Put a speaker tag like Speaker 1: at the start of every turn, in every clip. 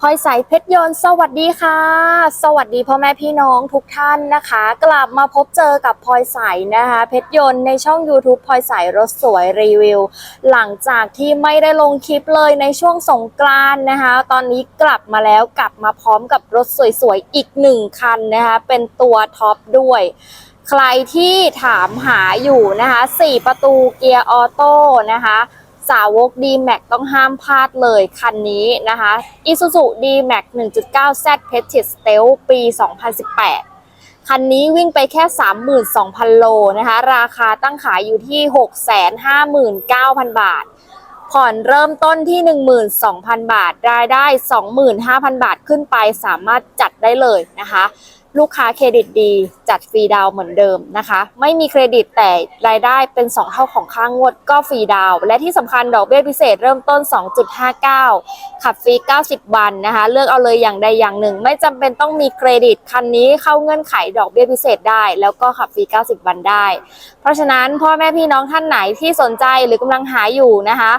Speaker 1: พลอยใสเพชรยนต์สวัสดีค่ะ สวัสดีพ่อแม่พี่น้องทุกท่านนะคะ กลับมาพบเจอกับพลอยใสนะคะ เพชรยนต์ในช่อง YouTube พลอยใสรถสวยรีวิว หลังจากที่ไม่ได้ลงคลิปเลยในช่วงสงกรานต์นะคะ ตอนนี้กลับมาแล้วกลับมาพร้อมกับรถสวยๆอีกหนึ่งคันนะคะ เป็นตัวท็อปด้วยใครที่ถามหาอยู่นะคะ 4 ประตูเกียร์ออโต้นะคะ สาวก D-Max ต้องห้ามพลาดเลยคันนี้นะคะ Isuzu D-Max 1.9 Z p e t i Stealth ปี 2018 คันนี้วิ่งไปแค่ 32,000 โลนะคะ ราคาตั้งขายอยู่ที่ 659,000 บาท ผ่อนเริ่มต้นที่ 12,000 บาท รายได้ 25,000 บาทขึ้นไปสามารถจัดได้เลยนะคะ ลูกค้าเครดิตดีจัดฟรีดาวเหมือนเดิมนะคะ ไม่มีเครดิตแต่รายได้เป็น 2 เท่าของค่างวดก็ฟรีดาว และที่สำคัญดอกเบี้ยพิเศษเริ่มต้น 2.59 ขับฟรี 90 วันนะคะ เลือกเอาเลยอย่างใดอย่างหนึ่ง ไม่จำเป็นต้องมีเครดิต คันนี้เข้าเงื่อนไขดอกเบี้ยพิเศษได้ แล้วก็ขับฟรี 90 วันได้ เพราะฉะนั้นพ่อแม่พี่น้องท่านไหนที่สนใจหรือกำลังหาอยู่นะคะ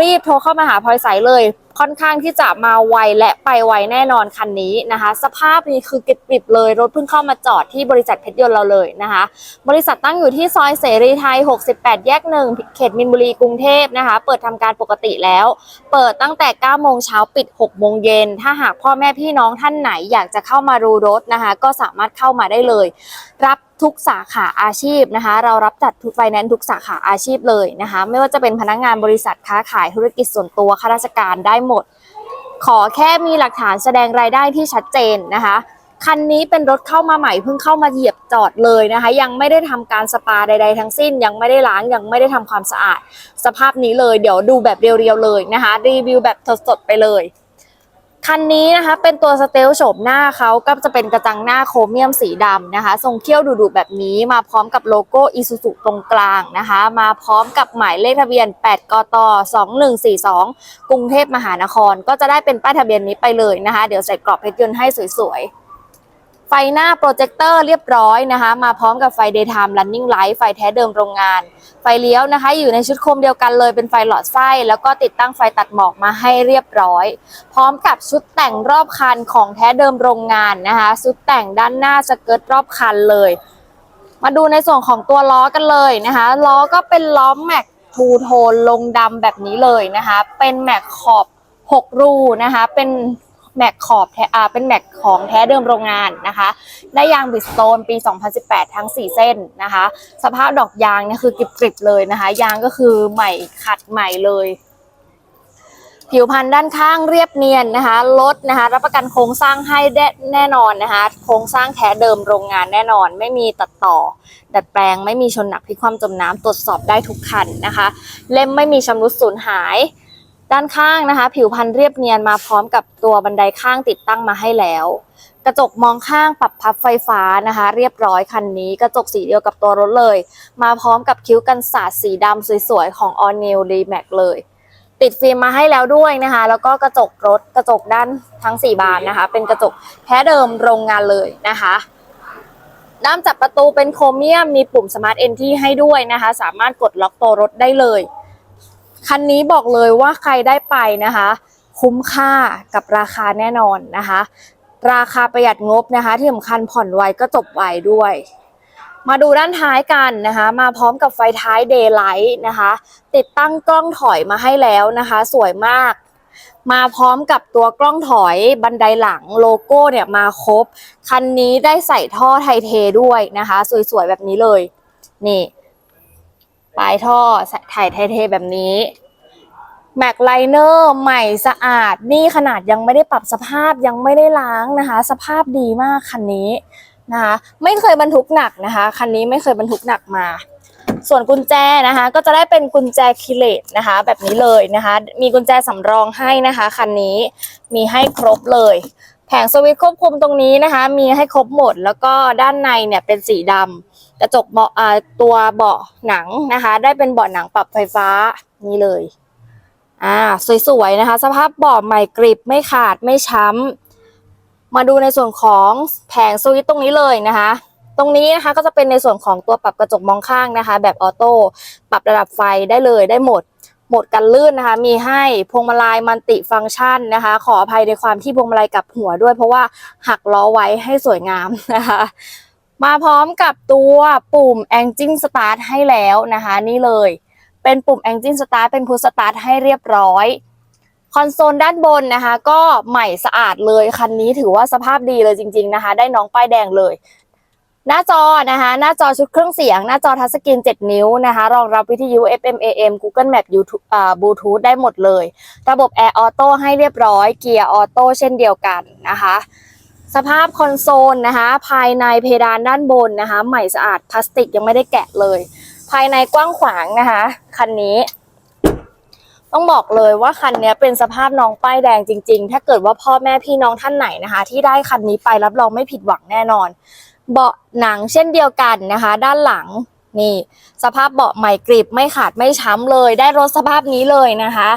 Speaker 1: รีบโทรเข้ามาหาพลอยใสเลย ค่อนข้างที่จะมาไวและไปไวแน่นอนคันนี้นะคะ สภาพนี้คือเก็บปิบเลยรถเพิ่งเข้ามาจอดที่บริษัทเพชรยนต์เราเลยนะคะ บริษัทตั้งอยู่ที่ซอยเสรีไทย 68 แยกหนึ่งเขตมินบุรีกรุงเทพนะคะ เปิดทำการปกติแล้ว เปิดตั้งแต่ 9 โมงเช้าปิด 6 โมงเย็น ถ้าหากพ่อแม่พี่น้องท่านไหนอยากจะเข้ามาดูรถนะคะ ก็สามารถเข้ามาได้เลย รับทุกสาขาอาชีพนะคะ เรารับจัดทุกไฟแนนซ์ทุกสาขาอาชีพเลยนะคะ ไม่ว่าจะเป็นพนักงานบริษัทค้าขายธุรกิจส่วนตัวข้าราชการได้หมดขอแค่มีหลักฐานแสดงรายได้ที่ชัดเจนนะคะคันนี้เป็นรถเข้ามาใหม่เพิ่งเข้ามาเหยียบจอดเลยนะคะ ยังไม่ได้ทำการสปาใด ๆ ทั้งสิ้น ยังไม่ได้ล้างยังไม่ได้ทำความสะอาด สภาพนี้เลย เดี๋ยวดูแบบเรียวๆเลยนะคะ รีวิวแบบสดๆไปเลย คันนี้นะคะเป็นตัวสเตลโฉมหน้าเขาก็จะเป็นกระจังหน้าโครเมียมสีดำนะคะ ทรงเขี้ยวดุๆแบบนี้มาพร้อมกับโลโก้อิซูซุตรงกลางนะคะ มาพร้อมกับหมายเลขทะเบียน 8 กต 2142 กรุงเทพมหานคร ก็จะได้เป็นป้ายทะเบียนนี้ไปเลยนะคะ เดี๋ยวใส่กรอบเพชรยนต์ให้สวยๆ ไฟหน้าโปรเจคเตอร์เรียบร้อยนะคะ มาพร้อมกับไฟ daytime running light ไฟแท้เดิมโรงงาน ไฟเลี้ยวนะคะ อยู่ในชุดโคมเดียวกันเลยเป็นไฟหลอดไฟแล้วก็ติดตั้งไฟตัดหมอกมาให้เรียบร้อย พร้อมกับชุดแต่งรอบคันของแท้เดิมโรงงานนะคะชุดแต่งด้านหน้าสเกิร์ตรอบคันเลย มาดูในส่วนของตัวล้อกันเลยนะคะล้อก็เป็นล้อแม็กทูโทนลงดำแบบนี้เลยนะคะ เป็นแม็กขอบ 6 รูนะคะ เป็น แม็กขอบแท้อ่าเป็นแม็กของแท้เดิมโรงงานนะคะ ได้ยางบิสโตนปี 2018 ทั้ง 4 เส้นนะคะ สภาพดอกยางเนี่ยคือกริบๆเลยนะคะ ยางก็คือใหม่ขัดใหม่เลย ผิวพรรณด้านข้างเรียบเนียนนะคะรถนะคะ รับประกันโครงสร้างให้แน่นอนนะคะ โครงสร้างแท้เดิมโรงงานแน่นอน ไม่มีตัดต่อ ดัดแปลงไม่มีชนหนักพลิกความจมน้ำตรวจสอบได้ทุกคันนะคะ เล่มไม่มีชำรุดสูญหาย ด้านข้างนะคะ ผิวพรรณเรียบเนียนมาพร้อมกับตัวบันไดข้างติดตั้งมาให้แล้ว กระจกมองข้างปรับพับไฟฟ้านะคะ เรียบร้อยคันนี้ กระจกสีเดียวกับตัวรถเลย มาพร้อมกับคิ้วกันสาดสีดำสวยๆ ของ All New d m a x เลย ติดฟิล์มมาให้แล้วด้วยนะคะ แล้วก็กระจกรถกระจกด้านทั้ง 4 บานนะคะ เป็นกระจกแท้เดิมโรงงานเลยนะคะด้ามจับประตูเป็นโครเมียมมีปุ่ม Smart Entry ให้ด้วยนะคะ สามารถกดล็อกตัวรถได้เลย คันนี้บอกเลยว่าใครได้ไปนะคะ คุ้มค่ากับราคาแน่นอนนะคะ ราคาประหยัดงบนะคะ ที่สำคัญผ่อนไวก็จบไวด้วย มาดูด้านท้ายกันนะคะ มาพร้อมกับไฟท้าย Daylight นะคะ ติดตั้งกล้องถอยมาให้แล้วนะคะ สวยมากมาพร้อมกับตัวกล้องถอยบันไดหลังโลโก้เนี่ยมาครบ คันนี้ได้ใส่ท่อไทเทด้วยนะคะ สวยๆ แบบนี้เลย นี่ ปลายท่อใส่ถ่ายไทเทแบบนี้แม็กไลเนอร์ใหม่สะอาด นี่ขนาดยังไม่ได้ปรับสภาพยังไม่ได้ล้างนะคะ สภาพดีมากคันนี้นะคะไม่เคยบรรทุกหนักนะคะคันนี้ไม่เคยบรรทุกหนักมา ส่วนกุญแจนะคะ ก็จะได้เป็นกุญแจคิเลตนะคะ แบบนี้เลยนะคะ มีกุญแจสำรองให้นะคะคันนี้มีให้ครบเลย แผงสวิตช์ควบคุมตรงนี้นะคะ มีให้ครบหมดแล้วก็ด้านในเนี่ยเป็นสีดำ กระจกเบาะตัวเบาะหนังนะคะ ได้เป็นเบาะหนังปรับไฟฟ้านี่เลยอ่าสวยๆนะคะ สภาพเบาะใหม่กริบไม่ขาดไม่ช้ำมาดูในส่วนของแผงสวิตตรงนี้เลยนะคะ ตรงนี้นะคะก็จะเป็นในส่วนของตัวปรับกระจกมองข้างนะคะ แบบออโต้ปรับระดับไฟได้เลยได้หมดหมดกันลื่นนะคะ มีให้พวงมาลัยมันติฟังก์ชันนะคะ ขออภัยในความที่พวงมาลัยกับหัวด้วย เพราะว่าหักล้อไว้ให้สวยงามนะคะ มาพร้อมกับตัวปุ่ม Engine Start ให้แล้วนะคะ นี่เลย เป็นปุ่ม Engine Start เป็น Push Start ให้เรียบร้อยคอนโซลด้านบนนะคะ ก็ใหม่สะอาดเลยคันนี้ถือว่าสภาพดีเลยจริง ๆนะคะ ได้น้องป้ายแดงเลย หน้าจอนะคะ หน้าจอชุดเครื่องเสียง หน้าจอทัชสกรีน 7 นิ้วนะคะ รองรับวิทยุ FM AM Google Map YouTube อ่า Bluetooth ได้หมดเลย ระบบ Air Auto ให้เรียบร้อยเกียร์ออโต้เช่นเดียวกันนะคะ สภาพคอนโซลนะคะ ภายในเพดานด้านบนนะคะ ใหม่สะอาดพลาสติกยังไม่ได้แกะเลย ภายในกว้างขวางนะคะ คันนี้ ต้องบอกเลยว่าคันนี้เป็นสภาพน้องป้ายแดงจริง ๆ ถ้าเกิดว่าพ่อแม่พี่น้องท่านไหนนะคะ ที่ได้คันนี้ไปรับรองไม่ผิดหวังแน่นอน เบาะหนังเช่นเดียวกันนะคะ ด้านหลังนี่ สภาพเบาะใหม่กริบไม่ขาดไม่ช้ำเลย ได้รถสภาพนี้เลยนะคะ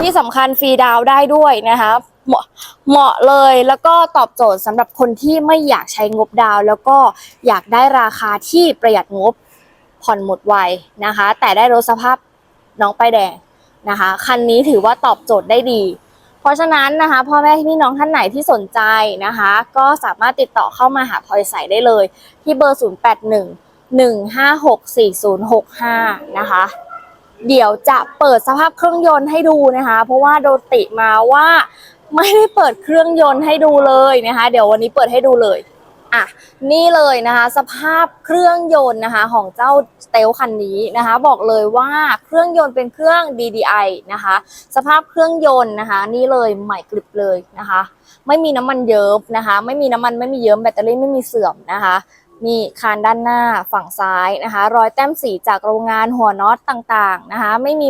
Speaker 1: ที่สำคัญฟรีดาวได้ด้วยนะคะ เหมาะเหมาะเลยแล้วก็ตอบโจทย์สำหรับคนที่ไม่อยากใช้งบดาว แล้วก็อยากได้ราคาที่ประหยัดงบผ่อนหมดไวนะคะ แต่ได้รถสภาพน้องป้ายแดงนะคะคันนี้ถือว่าตอบโจทย์ได้ดี เพราะฉะนั้นนะคะพ่อแม่พี่น้องท่านไหนที่สนใจนะคะ ก็สามารถติดต่อเข้ามาหาพลอยใสได้เลย ที่เบอร์ 081 156 4065 นะคะ เดี๋ยวจะเปิดสภาพเครื่องยนต์ให้ดูนะคะ เพราะว่าโดนติมาว่า ไม่ได้เปิดเครื่องยนต์ให้ดูเลยนะคะ เดี๋ยววันนี้เปิดให้ดูเลยอะนี่เลยนะคะ สภาพเครื่องยนต์นะคะของเจ้าเตลคันนี้นะคะ บอกเลยว่าเครื่องยนต์เป็นเครื่อง DDI นะคะ สภาพเครื่องยนต์นะคะ นี่เลยใหม่กริบเลยนะคะ ไม่มีน้ำมันเยิ้มนะคะ ไม่มีน้ำมันไม่มีเยิ้มแบตเตอรี่ไม่มีเสื่อมนะคะ นี่คานด้านหน้าฝั่งซ้ายนะคะ รอยแต้มสีจากโรงงานหัวน็อตต่างๆนะคะ ไม่มี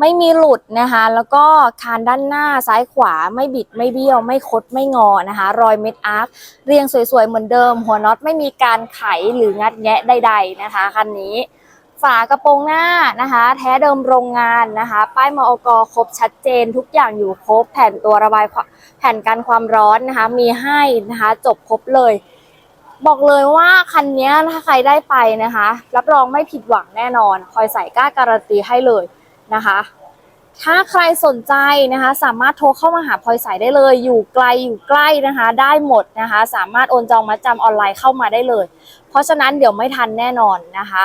Speaker 1: ไม่มีหลุดนะคะ แล้วก็คานด้านหน้าซ้ายขวาไม่บิดไม่เบี้ยว ไม่คดไม่งอนะคะ รอยเม็ดอาร์คเรียงสวยๆเหมือนเดิม หัวน็อตไม่มีการไขหรืองัดแงะใด ๆนะคะคันนี้ฝากระโปรงหน้านะคะ แท้เดิมโรงงานนะคะ ป้ายมอกครบชัดเจนทุกอย่างอยู่ครบ แผ่นตัวระบายความแผ่นกันความร้อนนะคะ มีให้นะคะ จบครบเลย บอกเลยว่าคันนี้ถ้าใครได้ไปนะคะ รับรองไม่ผิดหวังแน่นอน คอยใส่กล้าการันตีให้เลยนะคะ ถ้าใครสนใจนะคะ สามารถโทรเข้ามาหาพลอยใส่ได้เลย อยู่ไกลอยู่ใกล้นะคะ ได้หมดนะคะ สามารถโอนจองมัดจำออนไลน์เข้ามาได้เลย เพราะฉะนั้นเดี๋ยวไม่ทันแน่นอนนะคะ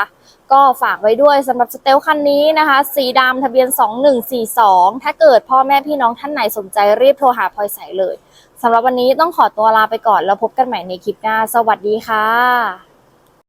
Speaker 1: ก็ฝากไว้ด้วยสำหรับสเตลคันนี้นะคะ สีดำทะเบียน 2142 ถ้าเกิดพ่อแม่พี่น้องท่านไหนสนใจรีบโทรหาพลอยใส่เลย สำหรับวันนี้ต้องขอตัวลาไปก่อนแล้วพบกันใหม่ในคลิปหน้า สวัสดีค่ะ